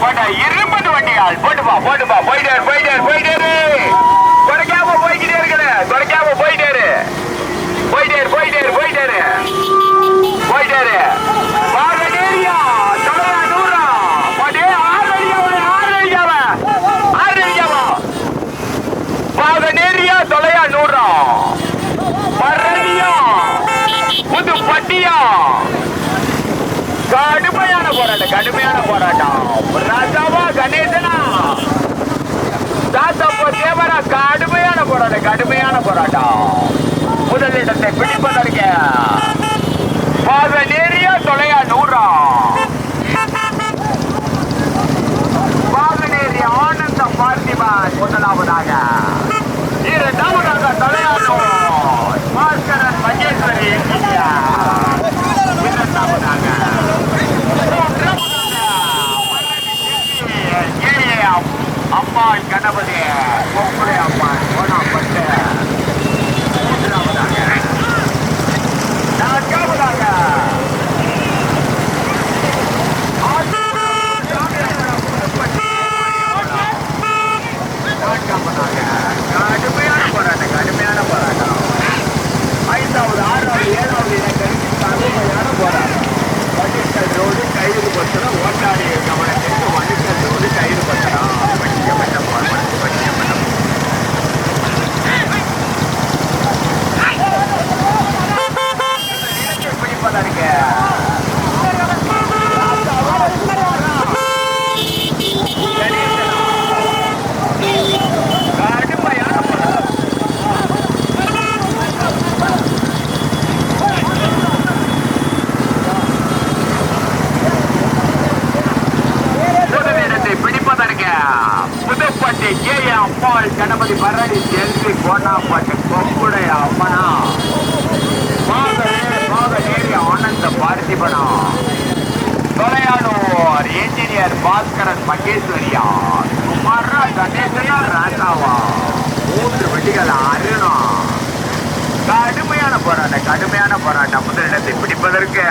போட்டா இருபது வண்டியால் போட்டுப்பா போட்டுப்பா போயிட்டே இரு, போயிட்டே இரு, போயிட்டே இரு. குறைக்காம போய்கிட்டே இருக்கிற குறைக்காம போயிட்டே இரு. போயிட்டே இரு, போயிட்டே இரு, போயிட்டே இரு. போயிட்டே இரு. பாருங்க, நேரியா, தலையா, நூறா. போடு, ஆறு அடிக்காம, ஆறு அடிக்காம, ஆறு அடிக்காம. பாருங்க, தொலையா, நூறா. பரணியா, புது பட்டியா? கடுமையான போராட்டம் கடுமையான போராட்டம். ராஜாவா கணேசனா? தாத்தப்போ தேவரா கடுமையான போராட்டம் கடுமையான போராட்டம். முதலிடத்தை பிடிப்பதற்கு பாத நேரியா தொலையா நூறா? பாகநேரி ஆனந்த பார்த்திபான் முதலாவதாக. இரண்டாவதாக தலையானோ? பாஸ்கரன் மகேஸ்வரி என்கிறார் இரண்டாவதாக அம்மாள் கணபதி. கொப்புரை அம்மாள் மூன்றாவதாக நான்காவதாக நான்காவதாக கடுமையான போராட்டம் கடுமையான போராட்டம் ஐந்தாவது ஆறாவது ஏழாவது என கருத்து கடுமையான போராட்டம் வண்டிக்கல் ரோடு கைது பத்திரம் ஓட்டாடி கவனத்திற்கு வண்டிக்கல் ரோடு கைது பத்திரம் வண்டிக்கப்பட்ட போராட்டம் வண்டிக்கப்பட்ட பிடிப்பதற்கு கடுமையான போராட்டம் முதலிடத்தை பிடிப்பதற்கு புதுப்பட்டி கே கணபதி பரணி செல்வி கோணாப்பட்டு கொப்புடைய அம்மனா. பாகரே பாகநேரி ஆனந்த பார்த்திபனா. தொலையானோர் என்ஜினியர் பாஸ்கரன் மகேஸ்வரியா. குமாரா கணேசனா ராஜாவா. மூன்று வெட்டிகள் அருணா. கடுமையான போராட்டம் கடுமையான போராட்டம். முதலிடத்தை பிடிப்பதற்கு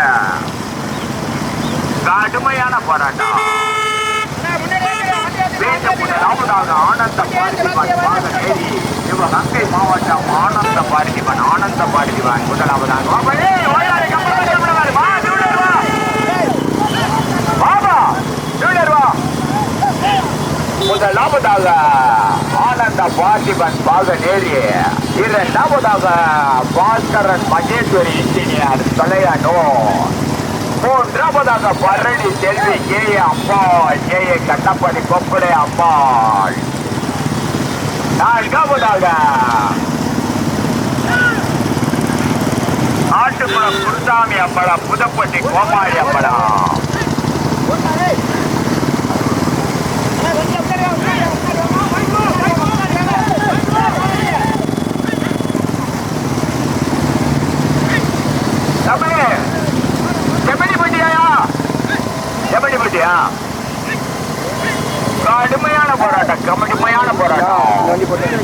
கடுமையான போராட்டம். ராமதாக ஆனந்த பார்த்திபன் பாகநேரி சிவகங்கை மாவட்டம் ஆனந்த பார்த்திபன் ஆனந்த பார்த்திபன் முதலாவதாக வாப்பா, ஏய், ஓயாதே, கம்பளம் கட்டக்கூடாது. வா, ஜூனியர் வா. முதலாவதாக ஆனந்த பார்த்திபன் பாகநேரி இரண்டாவதாக பாஸ்கரன் மகேஸ்வரி இன்ஜினியர் தலையானோ மூன்றாவதாக பரணி செல்வி கே ஏ அம்மாள் ஏ கட்டப்படி கொப்படை அம்மாள் நான்காவதாக. ஆட்டுக்குளம் குருசாமி அம்பலம் புதப்பட்டி கோமாளி அம்பலம். தம்பி, செம்மணி பட்டியாயா செம்மணி பட்டியா கடுமையான போராட்டம் கடுமையான போராட்டம்.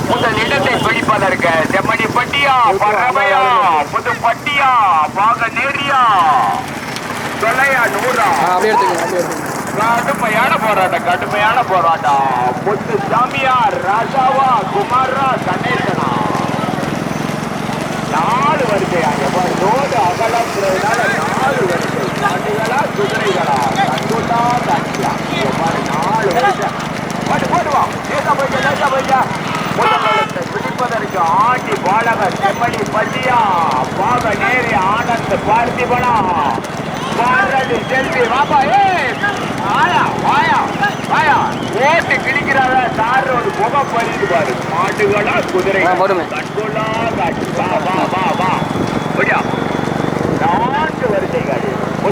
முதல் இடத்தை பிடிப்பதற்கு செம்மணி பட்டியா பறவையா புது பட்டியா பாக நேரியா? தொலையா நூறா? கடுமையான போராட்டம் கடுமையான போராட்டம். முத்து சாமியார் ராஜாவா குமாரா கணேசனா நாலு வரிசை அங்க பாரு ரோடு அகலத்துறதுனால நாலு வரிசை குதிரைகளா? கண்கொண்டா தாக்கியா நாலு வரிசை பாட்டு போடுவா லேசா போயிட்டா லேசா போயிட்டா பிடிப்பதற்கு ஆண்டி பள்ளியா பாக நேரி ஆனந்த் பார்த்திபனா பாரதி செல்வி வாப்பா ஏ ஆயா வாயா வாயா ஓட்டு கிழிக்கிறாங்க சார் ஒரு முகம் பறிந்து பாரு மாட்டுகளா குதிரை ஆ, வா வா வா நான்கு வரிசைகள்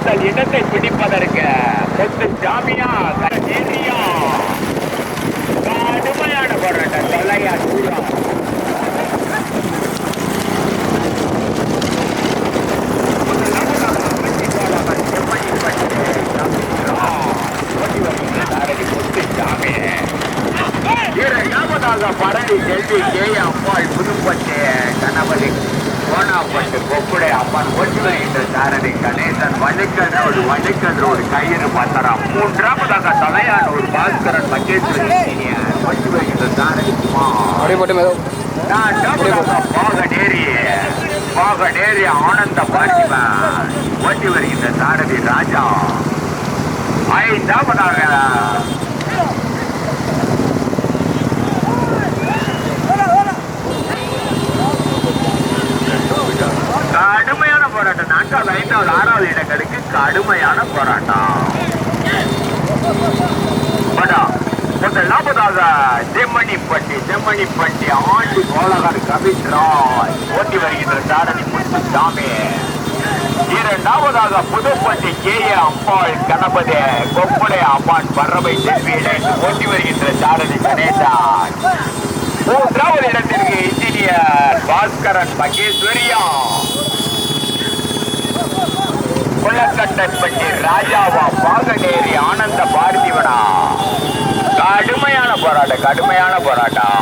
முதல் இடத்தை பிடிப்பதற்கு கொத்து ஜாமியா நேரியா கடுமையான போராட்டம் தொலையா தூரம் பரணி செல்வி கே அம்மாள் புதுப்பட்டு கணபதி கோணாப்பட்டு கொக்குடை அம்மன் ஒட்டி வருகின்ற சாரதி கணேசன் வழுக்கல் ரோடு வழுக்கல் ரோடு கயிறு பத்திரம் மூன்றாவதாக தலையானூர் பாஸ்கரன் மகேஸ்வரி சீனியர் ஒட்டி வருகின்ற சாரதி குமார் அப்படியே போட்டு மெதுவா. நான் டபுளாக பாகநேரி பாகநேரி ஆனந்த பார்த்திபன் ஓட்டி வருகின்ற சாரதி ராஜா ஐந்தாவதாக கடுமையான போராட்டம் நான்காவது ஐந்தாவது ஆறாவது இடங்களுக்கு கடுமையான போராட்டம் படா முதலாவதாக செம்மணிப்பட்டி செம்மணிப்பட்டி ஆண்டு கோலகர் கவித்ராய். ஓட்டி வருகின்ற சாரணி முத்துசாமி. இரண்டாவதாக புதுப்பட்டி கே ஏ அம்பாள் கணபதி கொப்படை அம்மான் பறவை செல்வியிடை ஓட்டி வருகின்ற சாரணி கணேசன். மூன்றாவது இடத்திற்கு இன்ஜினியர் பாஸ்கரன் மகேஸ்வரியா. குளக்கட்டப்பட்டி ராஜாவா பாகநேரி ஆனந்த பார்த்திவனா கடுமையான போராட்டம் கடுமையான போராட்டம்.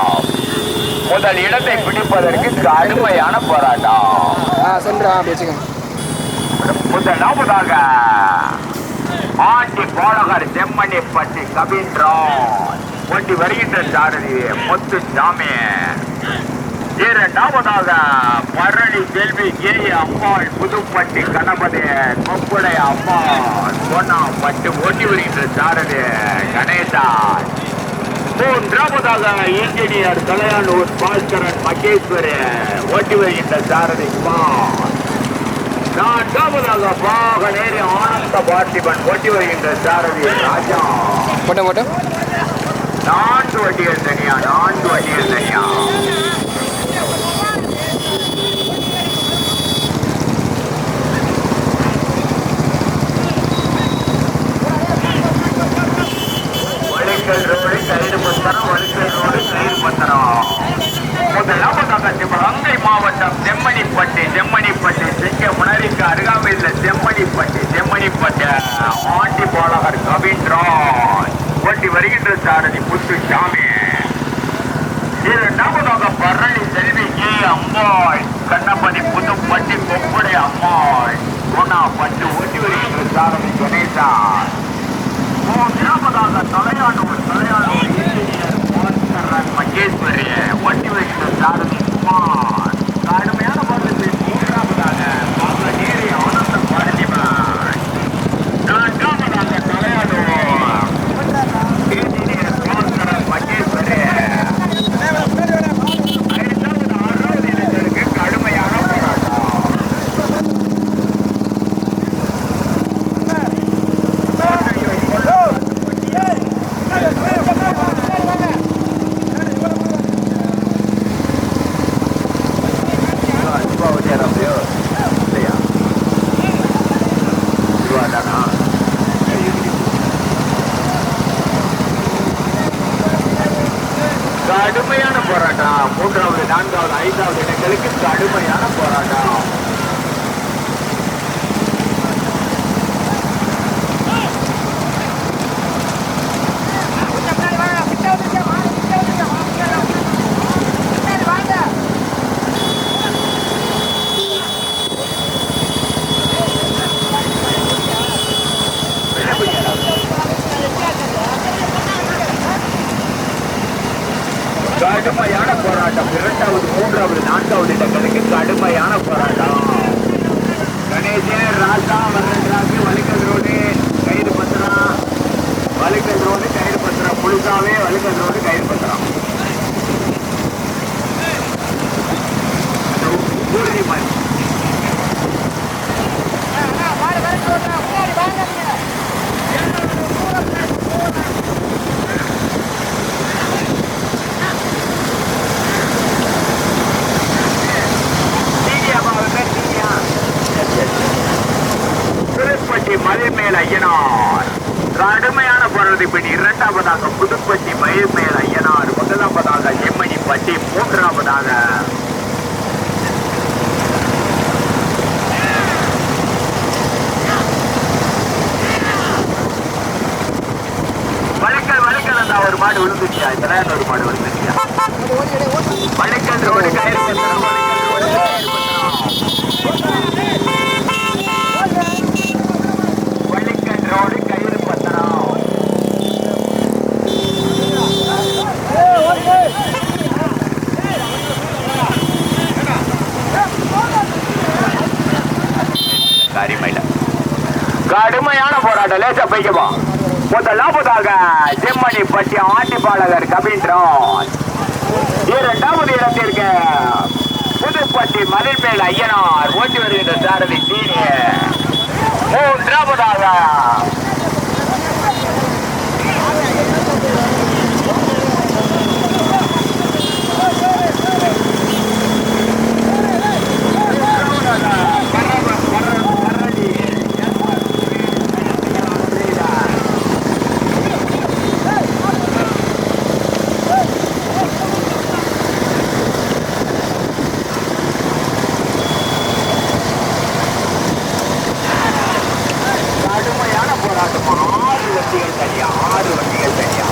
முதல் இடத்தை பிடிப்பதற்கு கடுமையான போராட்டம். சென்று வச்சுக்கோங்க முதலாவதாக ஆண்டி பாலகர் செம்மணிப்பட்டி கபீந்திரன் ஒட்டி வருகின்ற சாரதி முத்து சாமி இரண்டாவதாக பரணி செல்வி கே அம்மாள். புதுப்பட்டி கணபதி கொப்புடை அம்மாள் பொன்னாப்பட்டு ஓட்டி வருகின்ற சாரதி கணேசன் மூன்றாவதாக இன்ஜினியர் கலையானூர் பாஸ்கரன் மகேஸ்வரி ஓட்டி வருகின்ற சாரதி குமார் நான்காவதாக பாக நேரி ஆனந்த பார்த்திபன் ஓட்டி வருகின்ற சாரதி ராஜா. போட்டேன் போட்டேன் நான்கு வண்டிகள் தனியா நான்கு வண்டிகள் தனியா. வழிக்கல் ரோடு கயிறு பத்திரம் வழிக்கல் ரோடு கயிறு பத்திரம் முதலாம் சிவகங்கை மாவட்டம் செம்மணிப்பட்டி செம்மணிப்பட்டி சிங்க முனரிக்கு அருகாமையில் செம்மணிப்பட்டி செம்மணிப்பட்டி ஆண்டி பாலகர் கவின்ராஜ் ஓட்டி வருகின்ற சாரதி புத்துசாமி இரண்டாவதாக பரணி செல்வி கே அம்மாள் கண்ணப்பதி புதுப்பட்டி கொப்புடை அம்மாள் குணாப்பட்டு ஓட்டி வருகின்ற சாரதி கணேசா மூன்றாவதாக Thalaiyanur Yes, yeah, what do you expect out of these bombs? கடுமையான போராட்டம். மூன்றாவது நான்காவது ஐந்தாவது இடங்களுக்கு கடுமையான போராட்டம். போராட்டம் லேசா பைக்கமா முதலாவதாக செம்மணி பட்டி ஆண்டிப்பாளகர் கவீந்திரன் இரண்டாவது இடத்திற்கு புதுப்பட்டி மதில்மேல் ஐயனார் ஓட்டி வருகின்ற சாரதி சீனி மூன்றாவதாக Yeah போராட்டம் ஆறு வண்டிகள் தனியா ஆறு வண்டிகள் தனியா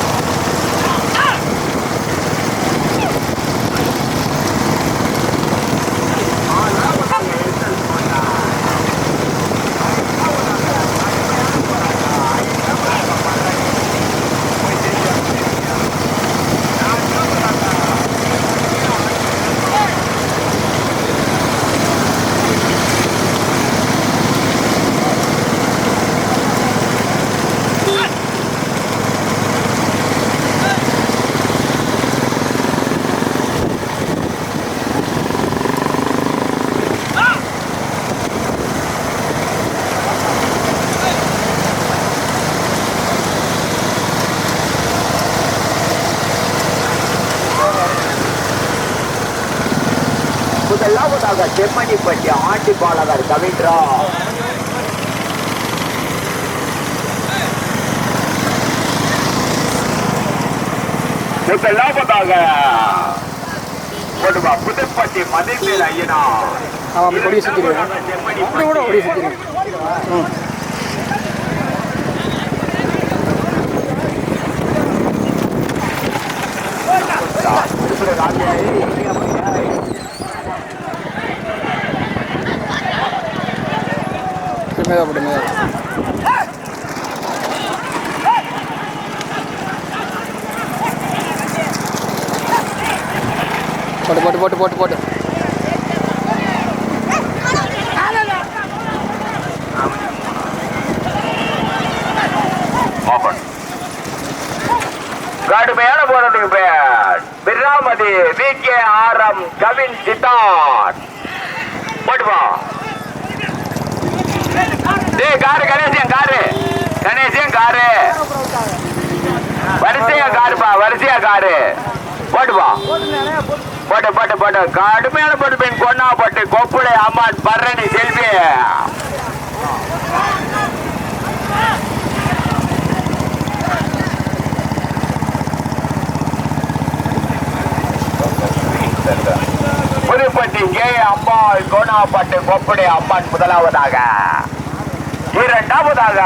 முதலாவதாக செம்மணிப்பட்டி ஆண்டிப்பாளகர் கவின்றா முதலாவதாக கொடுவா புதுப்பட்டி மதிப்பேர் ஐயனா. அவன் கொடியை சுற்றிடுவேன் அப்படி கூட கொடியை சுற்றிடுவேன் ம் மேதா போட்டு போட்டு போட்டு போட்டு போட்டு. போட்டு மோகன் கடுமையான போராட்டத்துக்கு பேர் பிராமதி V K R M Kavin Siddharth போட்டுப்பா. டேய் car Ganesan car. Ganesan car. வரிசையா காருப்பா வரிசையா காரு. போட்டுப்பா போட்டு போட்டு போட்டு. கடுமையான போட்டு பெண் கொன்னா போட்டு. கொப்புளை அம்மான் பரணி செல்வி. புதுப்பட்டி கே அம்பாள் கோணாப்பட்டு கொப்புடை அம்மான் முதலாவதாக. இரண்டாவதாக.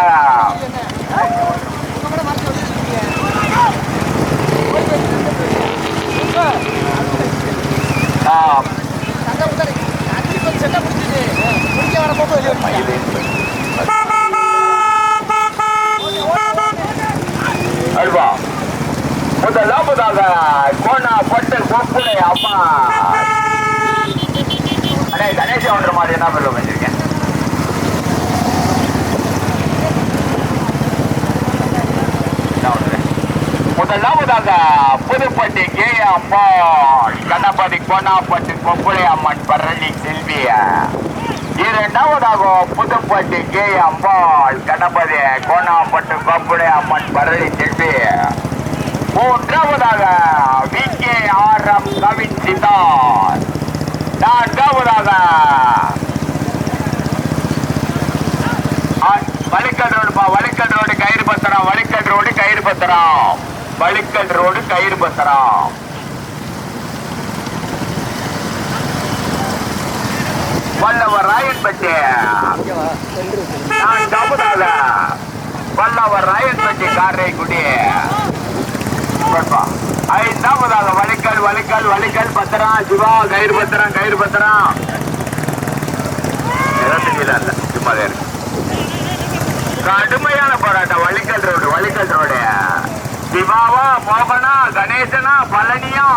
அல்வா. முதலாவதாக கோணாப்பட்டு கொப்புடை அம்மா. அண்ணே கணேஷ் ஒன்ற மாதிரி என்ன பேர் முதலாவதாக புதுப்பட்டி கே அம்மாள் கணபதி கோணாப்பட்டி கொப்புளை அம்மன் பரணி செல்விய. இரண்டாவதாக புதுப்பட்டி கே அம்பாள் கணபதி கோணாப்பட்டு கொப்புளை அம்மன் பரணி செல்வி மூன்றாவதாக V K R M Kavin Siddhar நான்காவதாக வலிக்கல் ரோடுப்பா வலிக்கல் ரோடு கயிறு பத்திரம் வலிக்கல் ரோடு கயிறு பத்திரம். வலிக்கல் ரோடு கயிறு பத்திரம் வல்லவர் ராயன்பட்டி. நான்காவதாக வல்லவர் ராயன்பட்டி காரைக்குடி போட்பா ஐந்தாவதாக வலிக்கல் வலிக்கல் வலிக்கல் பத்திரம் சிவா கயிறு பத்திரம் கயிறு பத்திரம் சும்மா கடுமையான போராட்டம். Valikkal road Valikkal road. சிவாவா மோகனா கணேசனா பழனியா?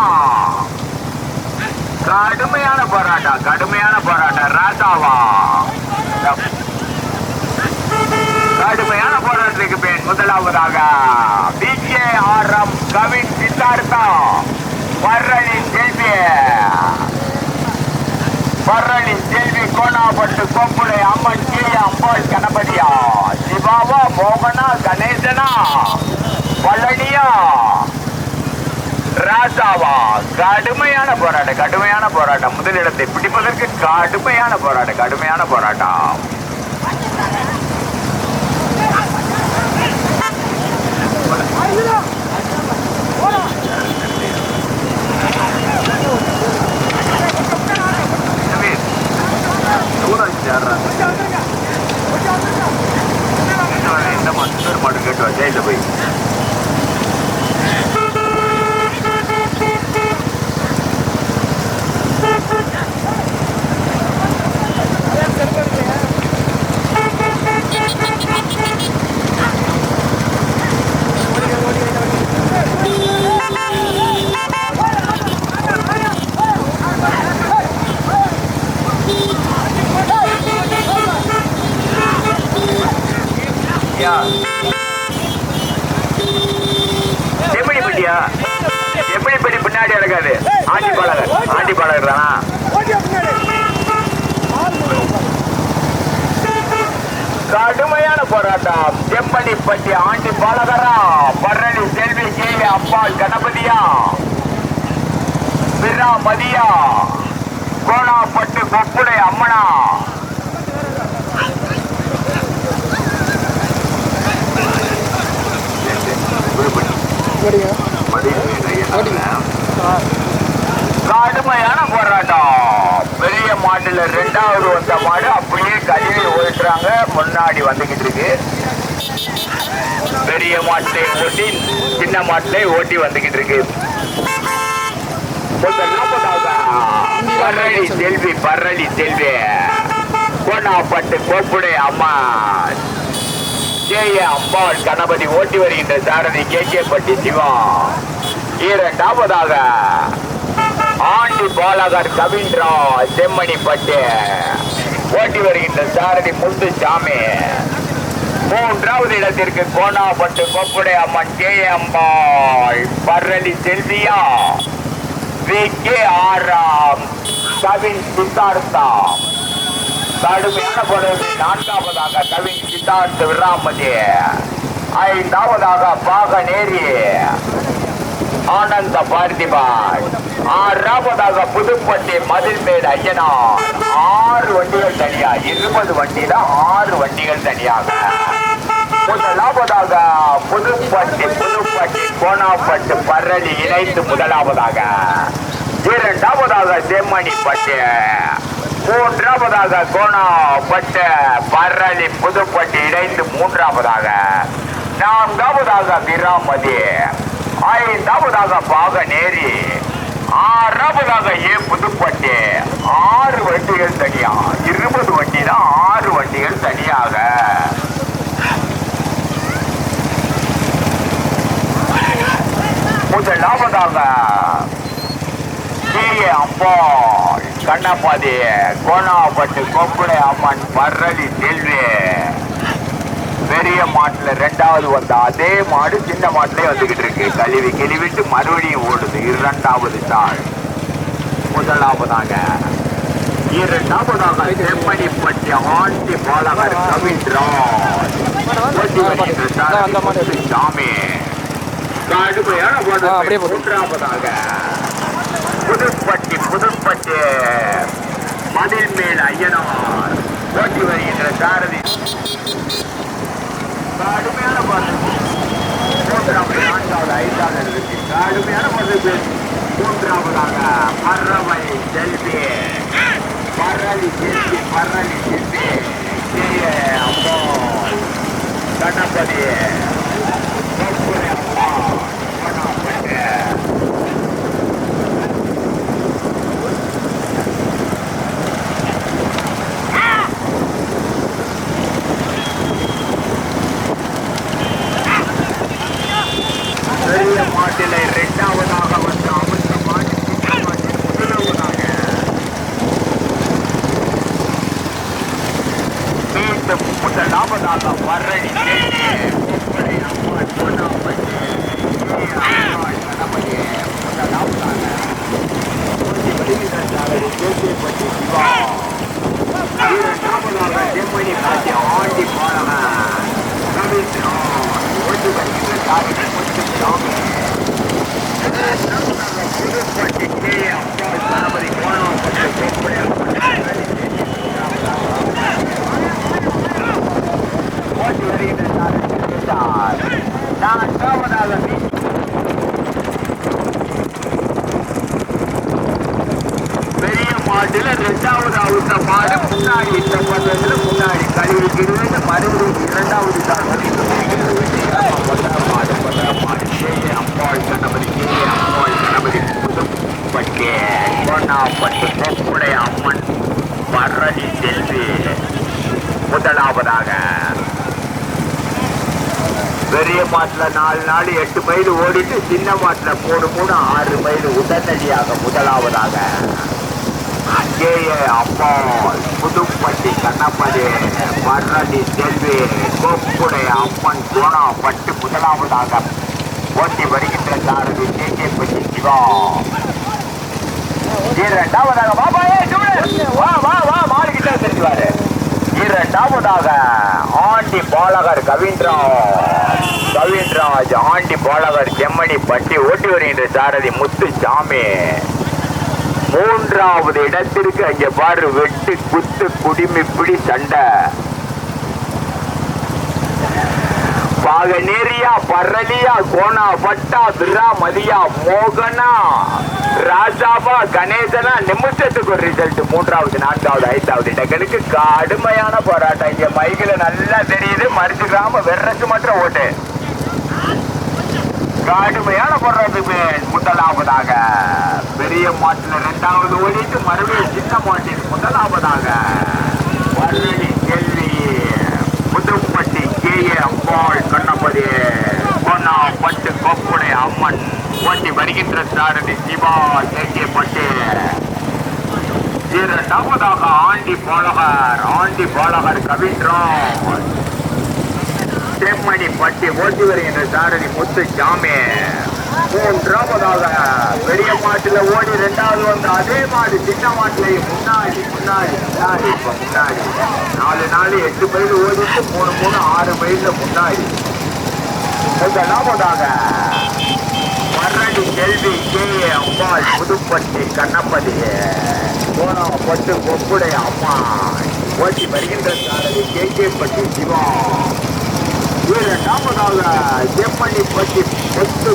கடுமையான போராட்டம் கடுமையான போராட்டம் ராசாவா கடுமையான போராட்டத்துக்கு பின் முதலாவதாக பிகே ஆர் எம் கவின் சித்தார்த்தம் பரணி செல்வி. பரணி செல்வி கோணாப்பட்டு கொம்புளை அம்மன் கீழே அம்பாள் கணபதியா? சிவாவா மோகனா கணேசனா? பழனியா ராசாவா கடுமையான போராட்டம் கடுமையான போராட்டம். முதலிடத்தை பிடிப்பதற்கு கடுமையான போராட்டம் கடுமையான போராட்டம். தூரம் சேர்றாங்க. இந்த மாட்டு மாடு கேட்டு வா ஜெயில போய் யா எப்படி பட்டியா எப்படி படி பின்னாடி நடக்காது ஆண்டி பாலகர் ஆண்டி பாலகர் தானா கடுமையான போராட்டம் செம்மணிப்பட்டி ஆண்டி பாலகரா பரணி செல்வி கே அம்பாள் கணபதியா? பிராமதியா? மதியா கோணாப்பட்டு கொப்புடை அம்மனா? கடுமையான போராட்டம். பெரிய மாட்டுல ரெண்டாவது வந்த மாடு அப்படியே கழுவி ஓட்டுறாங்க முன்னாடி வந்துகிட்டு இருக்கு. பெரிய மாட்டை ஓட்டி சின்ன மாட்டை ஓட்டி வந்துகிட்டு இருக்கு. பரளி செல்வி பரளி செல்வி. கோணாப்பட்டு கோப்புடை அம்மா. கே. ஏ. அம்பாள் கணபதி ஓட்டி வருகின்ற சாரதி கே. கே. பட்டி சிவா இரண்டாவதாக ஆண்டி பாலகர் கவின்றா செம்மணி பட்டு ஓட்டி வருகின்ற சாரதி முத்துசாமி. மூன்றாவது இடத்திற்கு கோணாப்பட்டு கொப்புடை அம்மன் கே அம்பாள் பரளி செல்வியா. வி. கே. ஆறாம். கவின் சித்தார்த்தா. கடுமையான பொழுது நான்காவதாக கவின் சித்தார்த்த விராமதி. ஐந்தாவதாக பாகநேரி. ஆனந்த பார்த்திபாய். ஆறாவதாக புதுப்பட்டி மதில்மேடு ஐயனார். ஆறு வண்டிகள் தனியா. இருபது வண்டியில ஆறு வண்டிகள் தனியாக. முதலாவதாக புதுப்பட்டி புதுப்பட்டி கோணாப்பட்டு பரளி இணைத்து முதலாவதாக. இரண்டாவதாக செம்மணிப்பட்டு மூன்றாவதாக கோணாப்பட்டு பரளி புதுப்பட்டி இணைந்து மூன்றாவதாக. நான்காவதாக விராமதி ஐந்தாவதாக பாகநேரி ஆறாவதாக ஏ புதுப்பட்டி. ஆறு வண்டிகள் தனியா இருபது வண்டி தான் ஆறு வண்டிகள் தனியாக. முதலாவதாக கீழே அம்பாள் கண்ணப்பாதி கோணாப்பட்டு கொப்புடை அம்மன் பர்ரலி செல்வி. பெரிய மாட்டுல ரெண்டாவது வந்த அதே மாடு சின்ன மாட்டுலயே வந்துகிட்டு இருக்கு. கழுவி கிழிவிட்டு மறுபடியும் ஓடுது. இரண்டாவது தாள். முதலாவதாக இரண்டாவதாக செம்மணிப்பட்டி ஆண்டி பாலகர் எப்படி? சாமி. கடுமையான மூன்றாவதாக புதுப்பட்டி புதுப்பட்டி மதில் மேல் ஐயனார். ஓட்டி வருகின்ற சாரதி. கடுமையான மூன்றாவது நான்காவது ஐந்தாவது இருக்கு கடுமையான பாட்டு மூன்றாவதாக பறவை செல்வி. பரளி செல்வி பரளி செல்வி. அப்போ கணபதி மாட்டிலை இரண்டாவதாக வந்து அமிர்த மாட்டில் முதலாவதாக. முதலாவதாக வரடி புதுப்பட்டே கொப்புடைய அம்மன் பரணி செல்வி. முதலாவதாக பெரிய மாட்டில் நாலு நாள் எட்டு மைல் ஓடிட்டு சின்ன மாட்டில் மூணு மூணு ஆறு மைல் உடனடியாக முதலாவதாக அங்கேயே அப்பா புதுப்பட்டி கண்ணப்படி மரணி செல்வி கோப்புடைய அம்மன் குணம் பட்டு முதலாவதாக ஓட்டி வருகின்ற சாரதி கே கே பட்டி சிவா. இரண்டாவதாக பாபா ஏ வா வா வா மாடு கிட்ட தெரிஞ்சுவாரு இரண்டாவதாக ஆண்டி பாலகர் கவின்ராஜ் கவிந்திராஜ் ஆண்டி பாலகர் செம்மணி பட்டி ஓட்டி வருகின்ற சாரதி முத்து சாமி மூன்றாவது இடத்திற்கு அங்கே பாரு வெட்டு குத்து குடிமி பிடி சண்டை. பாகநேரியா பரலியா கோணா பட்டா திரா மதியா மோகனா. ராஜாவா கணேசனா நிமிஷத்துக்கு ஒரு ரிசல்ட் மூன்றாவது நான்காவது ஐந்தாவது. இடங்களுக்கு கடுமையான போராட்டம். இங்க மைகில நல்லா தெரியுது. மறுத்து கிராம வெறக்கு மட்டும் ஓட்டு. கடுமையான போராட்டத்துக்கு முதலாவதாக பெரிய மாட்டில் இரண்டாவது ஓடிட்டு மறுபடியும் சின்ன மாட்டில் முதலாவதாக. பரணி செல்வி முதுப்பட்டி கே ஏ அம்பாள் கண்ணபதி பொன்னா பட்டு கொப்புடை அம்மன். ஓட்டி வருகின்ற சாரதி சிவா கே இரண்டாவதாக ஆண்டி பாலகர் ஆண்டி பாலகர் கவின்றோம் செம்மணி பட்டி ஓட்டி வருகின்ற சாரதி முத்து சாமி மூன்றாவதாக பெரிய மாட்டில் ஓடி ரெண்டாவது வந்து அதே மாடு சின்ன மாட்டிலேயே முன்னாடி முன்னாடி முன்னாடி இப்போ முன்னாடி. நாலு நாலு எட்டு மைல் ஓடிட்டு மூணு மூணு ஆறு மைல்ல முன்னாடி. முதலாவதாக கேள்வி செல்வி கே புதுப்பட்டி கண்ணப்பதி கோணம் பட்டு கொப்புடைய அம்மா ஓட்டி வருகின்ற சாரதி கே கே பட்டி சிவா இரண்டாவதாக செம்மணி பட்டி பொத்து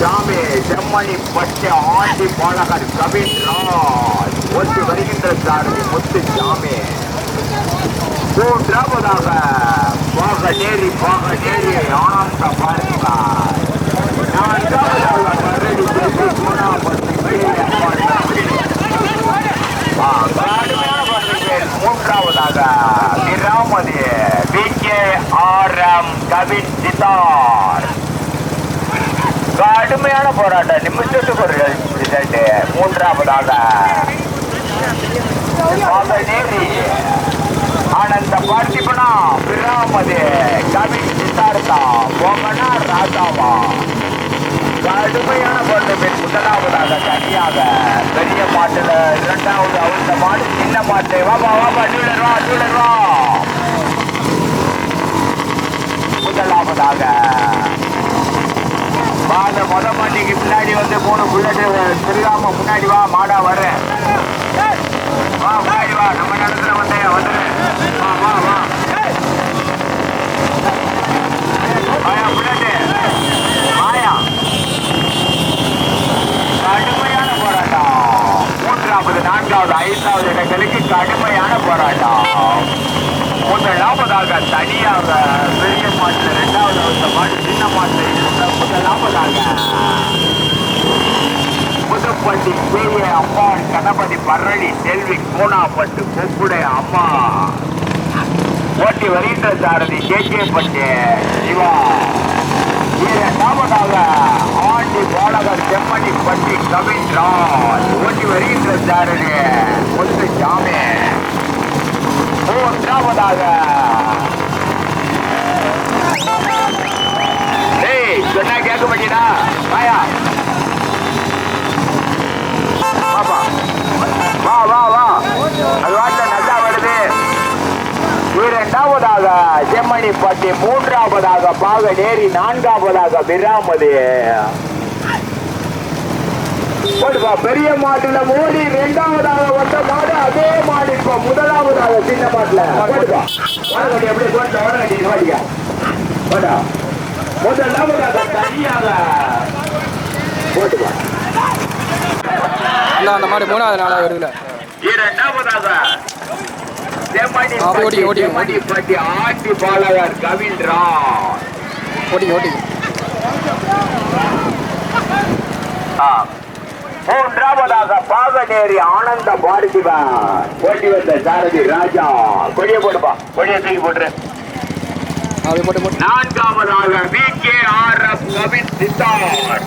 சாமி செம்மணி பட்டி ஆண்டி பாலகர் கவின்ராஜ் ஓட்டி வருகின்ற சாரதி முத்து சாமி மூன்றாவதாக பாகநேரி பாகநேரி ஆனந்த பார்க்கிறார் நான்காவதாக மூன்றாவதாக விராமதி V K R M Kavin Siddhar கடுமையான போராட்டம் நிமிஷத்துக்கு ஒரு ரிசல்ட் மூன்றாவதாக பாகநேரி ஆனந்த பார்த்திபனா விராமதி கவின் சித்தார்த்தா போகனா ராஜாவா. கடுமையான போராட்டத்தில் முதலாவதாக தனியாக பெரிய பாட்டில் இரண்டாவது அவிழ்ந்த மாடு சின்ன பாட்டு. வாப்பா வாப்பா டூலர் வா டூலர் வா. முதலாவதாக வாங்க மொத மாட்டிக்கு பின்னாடி வந்து மூணு புல்லட்டு திருகாம முன்னாடி வா மாடா வர்றேன் வா முன்னாடி வா நம்ம நடத்துல வந்தே வந்துடுறேன் வா வா வா. மாயா புல்லட்டு. மாயா கடுமையான போராட்டம். மூன்றாவது நான்காவது ஐந்தாவது இடங்களுக்கு கடுமையான போராட்டம். முதலாவதாக தனியாக பெரிய மாட்டு இரண்டாவது அந்த மாட்டு சின்ன மாட்டு முதலாவதாக புதுப்பட்டி பெரிய அம்மாள் கணபதி பரளி செல்வி கோணாப்பட்டு கொப்புடைய அம்மா. ஓட்டி வருகின்ற சாரதி கேகேப்பட்டு சிவா. இரண்டாவதாக ஆண்டி பாலகர் செம்மணி பட்டி கவின்ராஜ் ஓட்டி வருகின்ற சாரதி ஒன்று சாமி. மூன்றாவதாக. சொன்னா கேட்க மாட்டீடா. வாயா. வா வா வா. அது வாட்டா இரண்டாவதாக செம்மணிப்பட்டி மூன்றாவதாக பாகநேரி நான்காவதாக விராமது. பெரிய மாட்டுல மோடி இரண்டாவதாக வந்த மாடு அதே மாடு இப்ப முதலாவதாக சின்ன மாட்டுல. முதலாவதாக தனியாக. இல்லை அந்த மாடு மூணாவது நாளாக வருதுல. இரண்டாவதாக ஆ, ஓடி, ஓடி, செம்மணிப்பட்டி ஆட்டி கவின்றா ஓட்டிங்க ஓட்டிங்க ஆ. மூன்றாவதாக பாகநேரி ஆனந்த பார்த்திபன். ஓட்டி வந்த சாரதி ராஜா. கொடிய போடுப்பா கொடிய தூக்கி போட்டுரு. போட்டு போட்டு நான்காவதாக V K R F Kavin Siddhar